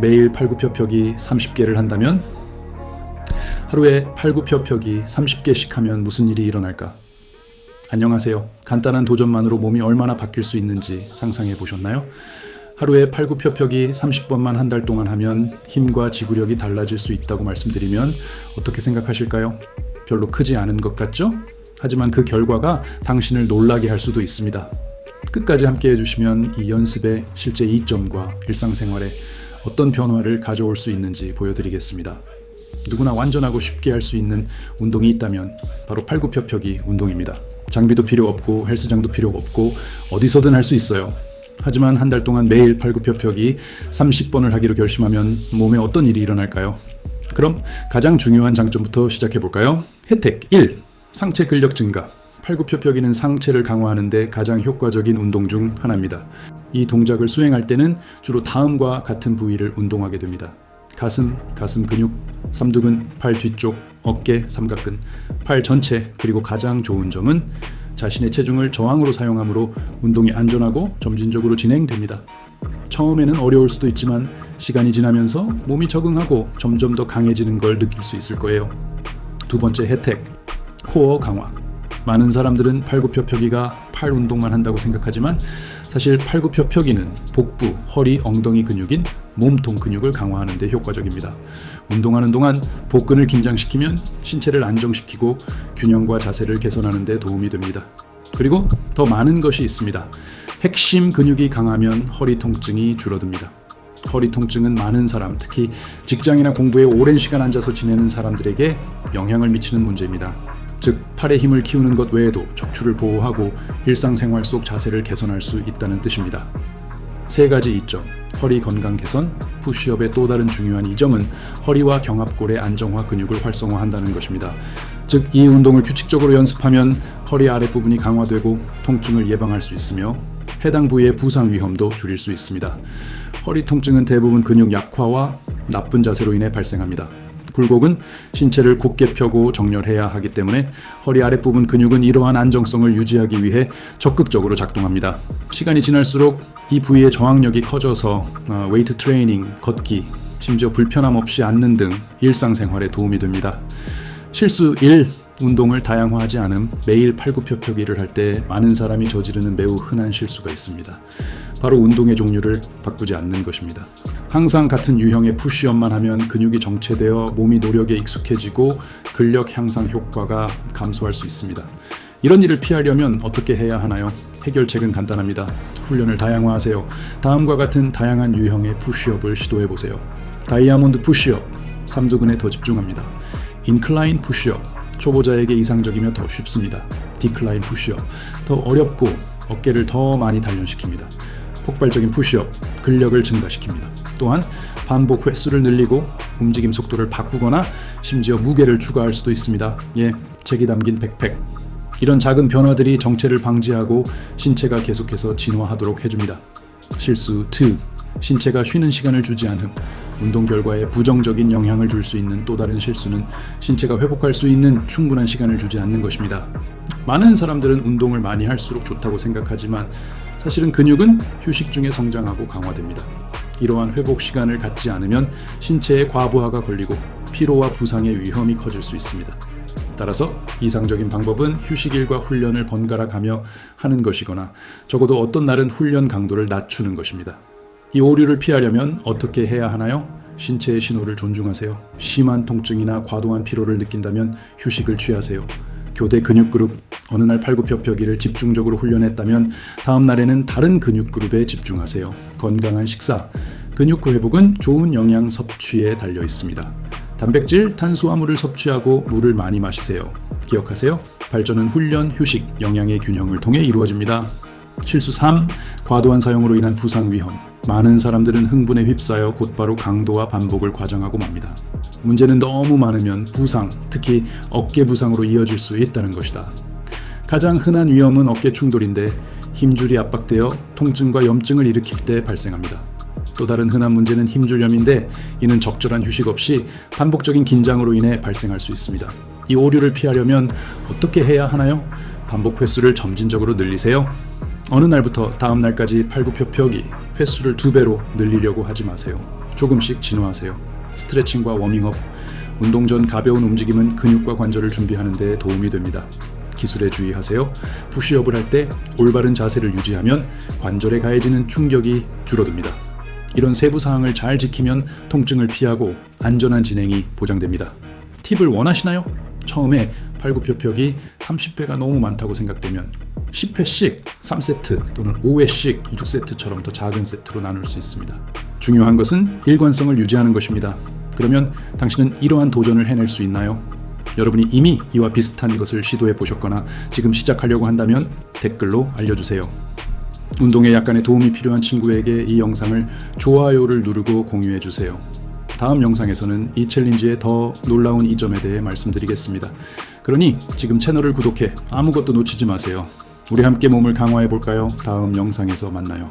매일 팔굽혀펴기 30개를 한다면 하루에 팔굽혀펴기 30개씩 하면 무슨 일이 일어날까? 안녕하세요. 간단한 도전만으로 몸이 얼마나 바뀔 수 있는지 상상해 보셨나요? 하루에 팔굽혀펴기 30번만 한 달 동안 하면 힘과 지구력이 달라질 수 있다고 말씀드리면 어떻게 생각하실까요? 별로 크지 않은 것 같죠? 하지만 그 결과가 당신을 놀라게 할 수도 있습니다. 끝까지 함께 해주시면 이 연습의 실제 이점과 일상생활에 어떤 변화를 가져올 수 있는지 보여드리겠습니다. 누구나 완전하고 쉽게 할 수 있는 운동이 있다면 바로 팔굽혀펴기 운동입니다. 장비도 필요 없고 헬스장도 필요 없고 어디서든 할 수 있어요. 하지만 한 달 동안 매일 팔굽혀펴기 30번을 하기로 결심하면 몸에 어떤 일이 일어날까요? 그럼 가장 중요한 장점부터 시작해 볼까요? 혜택 1. 상체 근력 증가. 팔굽혀펴기는 상체를 강화하는데 가장 효과적인 운동 중 하나입니다. 이 동작을 수행할 때는 주로 다음과 같은 부위를 운동하게 됩니다. 가슴, 가슴 근육, 삼두근, 팔 뒤쪽, 어깨, 삼각근, 팔 전체, 그리고 가장 좋은 점은 자신의 체중을 저항으로 사용하므로 운동이 안전하고 점진적으로 진행됩니다. 처음에는 어려울 수도 있지만 시간이 지나면서 몸이 적응하고 점점 더 강해지는 걸 느낄 수 있을 거예요. 두 번째 혜택, 코어 강화. 많은 사람들은 팔굽혀펴기가 팔 운동만 한다고 생각하지만 사실 팔굽혀펴기는 복부, 허리, 엉덩이 근육인 몸통 근육을 강화하는 데 효과적입니다. 운동하는 동안 복근을 긴장시키면 신체를 안정시키고 균형과 자세를 개선하는 데 도움이 됩니다. 그리고 더 많은 것이 있습니다. 핵심 근육이 강하면 허리 통증이 줄어듭니다. 허리 통증은 많은 사람, 특히 직장이나 공부에 오랜 시간 앉아서 지내는 사람들에게 영향을 미치는 문제입니다. 즉, 팔의 힘을 키우는 것 외에도 척추를 보호하고 일상생활 속 자세를 개선할 수 있다는 뜻입니다. 세 가지 이점, 허리 건강 개선, 푸시업의 또 다른 중요한 이점은 허리와 경합골의 안정화 근육을 활성화한다는 것입니다. 즉, 이 운동을 규칙적으로 연습하면 허리 아랫부분이 강화되고 통증을 예방할 수 있으며 해당 부위의 부상 위험도 줄일 수 있습니다. 허리 통증은 대부분 근육 약화와 나쁜 자세로 인해 발생합니다. 굴곡은 신체를 곧게 펴고 정렬해야 하기 때문에 허리 아랫부분 근육은 이러한 안정성을 유지하기 위해 적극적으로 작동합니다. 시간이 지날수록 이 부위의 저항력이 커져서 어, 웨이트 트레이닝, 걷기, 심지어 불편함 없이 앉는 등 일상생활에 도움이 됩니다. 실수 1. 운동을 다양화하지 않음 매일 팔굽혀펴기를 할 때 많은 사람이 저지르는 매우 흔한 실수가 있습니다. 바로 운동의 종류를 바꾸지 않는 것입니다. 항상 같은 유형의 푸시업만 하면 근육이 정체되어 몸이 노력에 익숙해지고 근력 향상 효과가 감소할 수 있습니다. 이런 일을 피하려면 어떻게 해야 하나요? 해결책은 간단합니다. 훈련을 다양화하세요. 다음과 같은 다양한 유형의 푸시업을 시도해 보세요. 다이아몬드 푸시업, 삼두근에 더 집중합니다. 인클라인 푸시업, 초보자에게 이상적이며 더 쉽습니다. 디클라인 푸시업, 더 어렵고 어깨를 더 많이 단련시킵니다. 폭발적인 푸시업, 근력을 증가시킵니다. 또한 반복 횟수를 늘리고 움직임 속도를 바꾸거나 심지어 무게를 추가할 수도 있습니다. 예, 책이 담긴 백팩. 이런 작은 변화들이 정체를 방지하고 신체가 계속해서 진화하도록 해줍니다. 실수 2. 신체가 쉬는 시간을 주지 않음. 운동 결과에 부정적인 영향을 줄 수 있는 또 다른 실수는 신체가 회복할 수 있는 충분한 시간을 주지 않는 것입니다. 많은 사람들은 운동을 많이 할수록 좋다고 생각하지만 사실은 근육은 휴식 중에 성장하고 강화됩니다. 이러한 회복 시간을 갖지 않으면 신체에 과부하가 걸리고 피로와 부상의 위험이 커질 수 있습니다. 따라서 이상적인 방법은 휴식일과 훈련을 번갈아 가며 하는 것이거나 적어도 어떤 날은 훈련 강도를 낮추는 것입니다. 이 오류를 피하려면 어떻게 해야 하나요? 신체의 신호를 존중하세요. 심한 통증이나 과도한 피로를 느낀다면 휴식을 취하세요. 교대 근육 그룹 어느 날 팔굽혀펴기를 집중적으로 훈련했다면 다음 날에는 다른 근육 그룹에 집중하세요. 건강한 식사, 근육 회복은 좋은 영양 섭취에 달려 있습니다. 단백질, 탄수화물을 섭취하고 물을 많이 마시세요. 기억하세요. 발전은 훈련, 휴식, 영양의 균형을 통해 이루어집니다. 실수 3. 과도한 사용으로 인한 부상 위험. 많은 사람들은 흥분에 휩싸여 곧바로 강도와 반복을 과장하고 맙니다. 문제는 너무 많으면 부상, 특히 어깨 부상으로 이어질 수 있다는 것이다. 가장 흔한 위험은 어깨 충돌인데 힘줄이 압박되어 통증과 염증을 일으킬 때 발생합니다. 또 다른 흔한 문제는 힘줄염인데 이는 적절한 휴식 없이 반복적인 긴장으로 인해 발생할 수 있습니다. 이 오류를 피하려면 어떻게 해야 하나요? 반복 횟수를 점진적으로 늘리세요. 어느 날부터 다음 날까지 팔굽혀펴기 횟수를 두 배로 늘리려고 하지 마세요. 조금씩 진화하세요. 스트레칭과 워밍업, 운동 전 가벼운 움직임은 근육과 관절을 준비하는 데 도움이 됩니다. 기술에 주의하세요. 푸시업을 할 때 올바른 자세를 유지하면 관절에 가해지는 충격이 줄어듭니다. 이런 세부 사항을 잘 지키면 통증을 피하고 안전한 진행이 보장됩니다. 팁을 원하시나요? 처음에 팔굽혀펴기 30회가 너무 많다고 생각되면 10회씩 3세트 또는 5회씩 6세트처럼 더 작은 세트로 나눌 수 있습니다. 중요한 것은 일관성을 유지하는 것입니다. 그러면 당신은 이러한 도전을 해낼 수 있나요? 여러분이 이미 이와 비슷한 것을 시도해 보셨거나 지금 시작하려고 한다면 댓글로 알려주세요. 운동에 약간의 도움이 필요한 친구에게 이 영상을 좋아요를 누르고 공유해 주세요. 다음 영상에서는 이 챌린지의 더 놀라운 이점에 대해 말씀드리겠습니다. 그러니 지금 채널을 구독해 아무것도 놓치지 마세요. 우리 함께 몸을 강화해 볼까요? 다음 영상에서 만나요.